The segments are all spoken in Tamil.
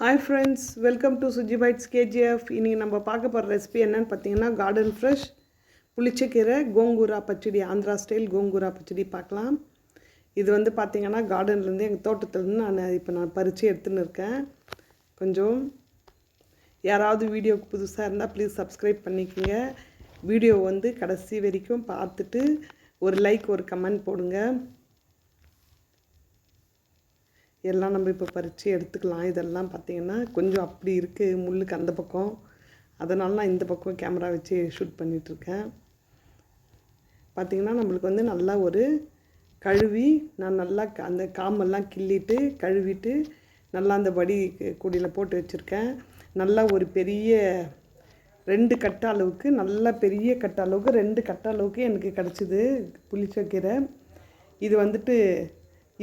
Hi friends welcome to Suji bites KGF இன்றைக்கி நம்ம பார்க்க போகிற ரெசிபி என்னென்னு பார்த்தீங்கன்னா கார்டன் ஃப்ரெஷ் புளிச்சக்கீரை கோங்கூரா பச்சடி ஆந்திரா ஸ்டைல் கோங்கூரா பச்சடி பார்க்கலாம். இது வந்து பார்த்திங்கன்னா கார்டன்லேருந்து எங்கள் தோட்டத்துலேருந்து நான் இப்போ நான் பறித்து எடுத்துன்னு இருக்கேன். கொஞ்சம் யாராவது வீடியோவுக்கு புதுசாக இருந்தால் ப்ளீஸ் சப்ஸ்கிரைப் பண்ணிக்கோங்க. வீடியோ வந்து கடைசி வரைக்கும் பார்த்துட்டு ஒரு லைக் ஒரு கமெண்ட் போடுங்க. எல்லாம் நம்ம இப்போ பறித்து எடுத்துக்கலாம். இதெல்லாம் பார்த்திங்கன்னா கொஞ்சம் அப்படி இருக்குது முள்ளுக்கு அந்த பக்கம். அதனால நான் இந்த பக்கம் கேமரா வச்சு ஷூட் பண்ணிகிட்ருக்கேன் பார்த்திங்கன்னா நம்மளுக்கு வந்து நல்லா ஒரு கழுவி நான் நல்லா க- அந்த காம்பெல்லாம் கிள்ளிட்டு கழுவிட்டு நல்லா அந்த வடி கூடியில் போட்டு வச்சுருக்கேன். நல்லா ஒரு பெரிய ரெண்டு கட்ட அளவுக்கு நல்லா பெரிய கட்ட அளவுக்கு ரெண்டு கட்ட அளவுக்கு எனக்கு கிடச்சிது புளிச்சக்கீரை. இது வந்துட்டு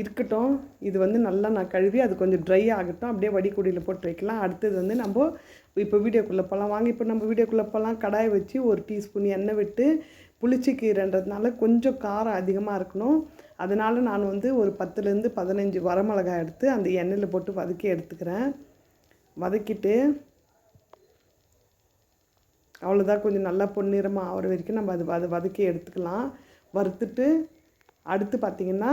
இருக்கட்டும். இது வந்து நல்லா நான் கழுவி அது கொஞ்சம் ட்ரை ஆகட்டும். அப்படியே வடிகூடியில் போட்டு வைக்கலாம். அடுத்தது வந்து நம்ம இப்போ வீடியோக்குள்ளே போகலாம். வாங்க இப்போ நம்ம வீடியோக்குள்ளே போகலாம். கடாயை வச்சு ஒரு டீஸ்பூன் எண்ணெய் விட்டு புளிச்சிக்கீரைன்றதுனால கொஞ்சம் காரம் அதிகமாக இருக்கணும். அதனால் நான் வந்து ஒரு பத்துலேருந்து பதினஞ்சு வரமிளகாய் எடுத்து அந்த எண்ணெயில் போட்டு வதக்கி எடுத்துக்கிறேன். வதக்கிட்டு அவ்வளோதான் கொஞ்சம் நல்லா பொன்னிறமாக ஆகிற வரைக்கும் நம்ம அது வத வதக்கி எடுத்துக்கலாம். வறுத்துட்டு அடுத்து பார்த்திங்கன்னா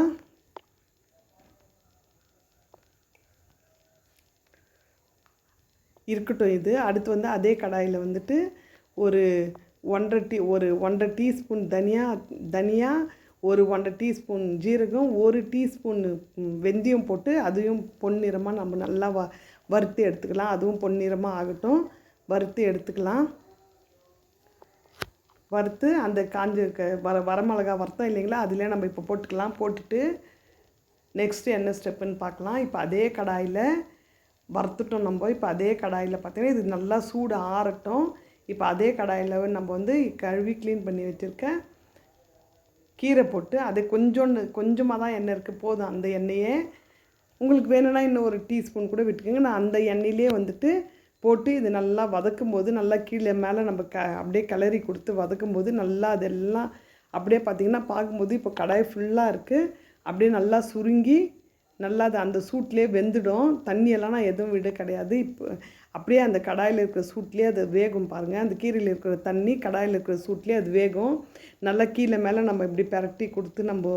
இருக்கட்டும் இது. அடுத்து வந்து அதே கடாயில் வந்துட்டு ஒரு ஒன்றரை டீ ஒரு ஒன்றரை டீஸ்பூன் தனியா தனியா ஒரு ஒன்றரை டீஸ்பூன் ஜீரகம் ஒரு டீஸ்பூன் வெந்தயம் போட்டு அதையும் பொன்னிறமாக நம்ம நல்லா வ வறுத்து எடுத்துக்கலாம். அதுவும் பொன்னிறமாக ஆகட்டும். வறுத்து எடுத்துக்கலாம். வறுத்து அந்த காஞ்ச க வர வரமிளகா வறுத்தோம் இல்லைங்களா? அதிலே நம்ம இப்போ போட்டுக்கலாம். போட்டுட்டு நெக்ஸ்ட்டு என்ன ஸ்டெப்புன்னு பார்க்கலாம். இப்போ அதே கடாயில் வறுத்துட்டோம் நம்ம. இப்போ அதே கடாயில் பார்த்தீங்கன்னா இது நல்லா சூடு ஆறட்டும். இப்போ அதே கடாயில் நம்ம வந்து கழுவி க்ளீன் பண்ணி வச்சுருக்க கீரை போட்டு அது கொஞ்சோண்டு கொஞ்சமாக தான் எண்ணெய் இருக்குது போதும் அந்த எண்ணெயே. உங்களுக்கு வேணும்னா இன்னும் ஒரு டீஸ்பூன் கூட விட்டுக்கோங்க. நான் அந்த எண்ணெயிலே வந்துட்டு போட்டு இது நல்லா வதக்கும் போது நல்லா கீழே மேலே நம்ம க அப்படியே கிளறி கொடுத்து வதக்கும் போது நல்லா அதெல்லாம் அப்படியே பார்த்திங்கன்னா பார்க்கும்போது இப்போ கடாய் ஃபுல்லாக இருக்குது அப்படியே நல்லா சுருங்கி நல்லா அது அந்த சூட்லேயே வெந்துடும். தண்ணியெல்லாம் நான் எதுவும் விட கிடையாது. இப்போ அப்படியே அந்த கடாயில் இருக்கிற சூட்லேயே அது வேகும் பாருங்கள் அந்த கீரையில் இருக்கிற தண்ணி கடாயில் இருக்கிற சூட்லேயே அது வேகும். நல்லா கீழே மேலே நம்ம இப்படி பிரட்டி கொடுத்து நம்ம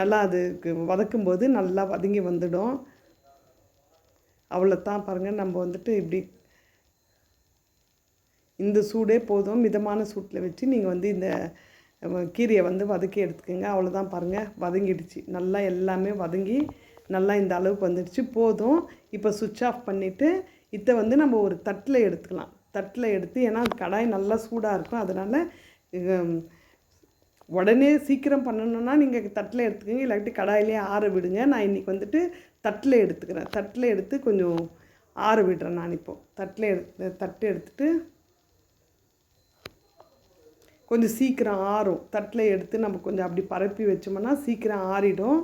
நல்லா அதுக்கு வதக்கும்போது நல்லா வதங்கி வந்துடும். அவ்வளோதான் பாருங்கள் நம்ம வந்துட்டு இப்படி இந்த சூடே போதும். மிதமான சூட்டில் வச்சு நீங்கள் வந்து இந்த கீரையை வந்து வதக்கி எடுத்துக்கோங்க. அவ்வளோதான் பாருங்கள் வதங்கிடுச்சு. நல்லா எல்லாமே வதங்கி நல்லா இந்த அளவுக்கு வந்துடுச்சு போதும். இப்போ சுவிட்ச் ஆஃப் பண்ணிவிட்டு இதை வந்து நம்ம ஒரு தட்டில் எடுத்துக்கலாம். தட்டில் எடுத்து ஏன்னா கடாய் நல்லா சூடாக இருக்கும். அதனால் உடனே சீக்கிரம் பண்ணணுன்னா நீங்கள் தட்டில் எடுத்துக்கோங்க. இல்லாட்டி கடாயிலே ஆற விடுங்க. நான் இன்றைக்கி வந்துட்டு தட்டில் எடுத்துக்கிறேன். தட்டில் எடுத்து கொஞ்சம் ஆற விடுறேன் நான் இப்போது தட்டில் எடுத்து தட்டு எடுத்துட்டு கொஞ்சம் சீக்கிரம் ஆறும். தட்டில் எடுத்து நம்ம கொஞ்சம் அப்படி பரப்பி வச்சோம்னா சீக்கிரம் ஆறிடும்.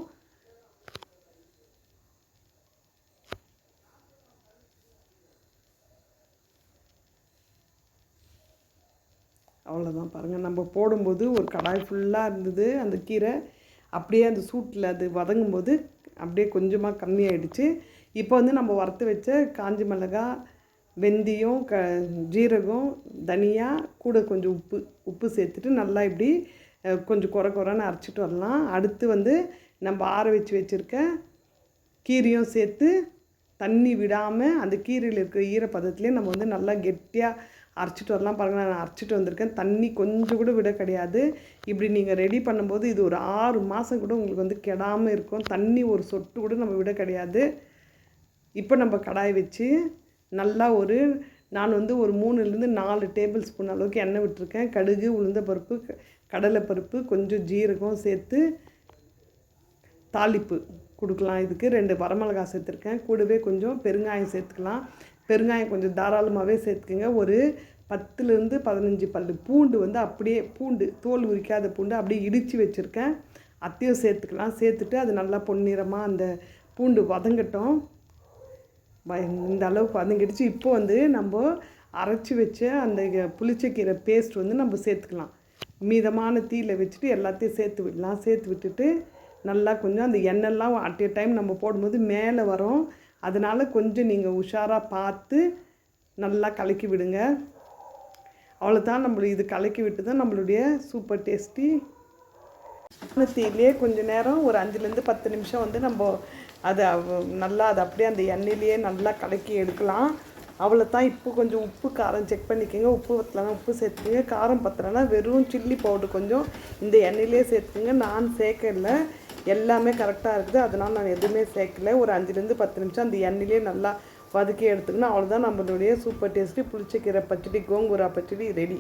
அவ்வளோதான் பாருங்கள் நம்ம போடும்போது ஒரு கடாய் ஃபுல்லாக இருந்தது அந்த கீரை. அப்படியே அந்த சூட்டில் அது வதங்கும்போது அப்படியே கொஞ்சமாக கம்மியாயிடுச்சு. இப்போ வந்து நம்ம வறுத்து வச்ச காஞ்சி மிளகா வெந்தயம் க ஜீரகம் தனியா கூட கொஞ்சம் உப்பு உப்பு சேர்த்துட்டு நல்லா இப்படி கொஞ்சம் குறை குறைன்னு அரைச்சிட்டு வரலாம். அடுத்து வந்து நம்ம ஆற வச்சு வச்சுருக்க கீரையும் சேர்த்து தண்ணி விடாமல் அந்த கீரையில் இருக்கிற ஈரப்பதத்துலேயே நம்ம வந்து நல்லா கெட்டியாக அரைச்சிட்டு வரலாம் பாருங்கள் நான் அரைச்சிட்டு வந்திருக்கேன். தண்ணி கொஞ்சம் கூட விட கிடையாது. இப்படி நீங்கள் ரெடி பண்ணும்போது இது ஒரு ஆறு மாதம் கூட உங்களுக்கு வந்து கெடாமல் இருக்கும். தண்ணி ஒரு சொட்டு கூட நம்ம விட கிடையாது. இப்போ நம்ம கடாய் வச்சு நல்லா ஒரு நான் வந்து ஒரு மூணுலேருந்து நாலு டேபிள் ஸ்பூன் அளவுக்கு எண்ணெய் விட்டுருக்கேன். கடுகு உளுந்த பருப்பு கடலை கடலைப்பருப்பு கொஞ்சம் ஜீரகம் சேர்த்து தாளிப்பு கொடுக்கலாம். இதுக்கு ரெண்டு வரமிளகாய் சேர்த்துருக்கேன். கூடவே கொஞ்சம் பெருங்காயம் சேர்த்துக்கலாம். பெருங்காயம் கொஞ்சம் தாராளமாகவே சேர்த்துக்கோங்க. ஒரு பத்துலேருந்து பதினஞ்சு பல்லு பூண்டு வந்து அப்படியே பூண்டு தோல் உரிக்காத பூண்டு அப்படியே இடித்து வச்சுருக்கேன். அத்தையும் சேர்த்துக்கலாம். சேர்த்துட்டு அது நல்லா பொன்னிறமாக அந்த பூண்டு வதங்கட்டும். வ- இந்த அளவுக்கு வதங்கிடுச்சு. இப்போ வந்து நம்ம அரைச்சி வச்ச அந்த புளிச்சக்கீரை பேஸ்ட் வந்து நம்ம சேர்த்துக்கலாம். மீதமான தீயில் வச்சுட்டு எல்லாத்தையும் சேர்த்து விடலாம். சேர்த்து விட்டுட்டு நல்லா கொஞ்சம் அந்த எண்ணெய்லாம் அட் எ டைம் நம்ம போடும்போது மேலே வரும். அதனால் கொஞ்சம் நீங்கள் உஷாராக பார்த்து நல்லா கலக்கி விடுங்க. அவ்வளோதான் நம்மள இது கலக்கி விட்டு தான் நம்மளுடைய சூப்பர் டேஸ்டி. தீயிலே கொஞ்சம் நேரம் ஒரு அஞ்சுலேருந்து பத்து நிமிஷம் வந்து நம்ம அதை நல்லா அதை அப்படியே அந்த எண்ணெயிலேயே நல்லா கலக்கி எடுக்கலாம். அவ்வளோ தான் இப்போ கொஞ்சம் உப்பு காரம் செக் பண்ணிக்கோங்க. உப்பு பத்தலைன்னா உப்பு சேர்த்துங்க காரம் பத்தலைன்னா வெறும் சில்லி பவுடர் கொஞ்சம் இந்த எண்ணெயிலே சேர்த்துங்க நான் சேர்க்கல. எல்லாமே கரெக்டாக இருக்குது. அதனால் நான் எதுவுமே சேர்க்கல. ஒரு அஞ்சுலேருந்து பத்து நிமிஷம் அந்த எண்ணெயிலே நல்லா வதக்கி எடுத்துக்கணும். அவ்வளோதான் நம்மளுடைய சூப்பர் டேஸ்ட்டு புளிச்சக்கீரை பச்சடி கோங்கூரா பச்சடி ரெடி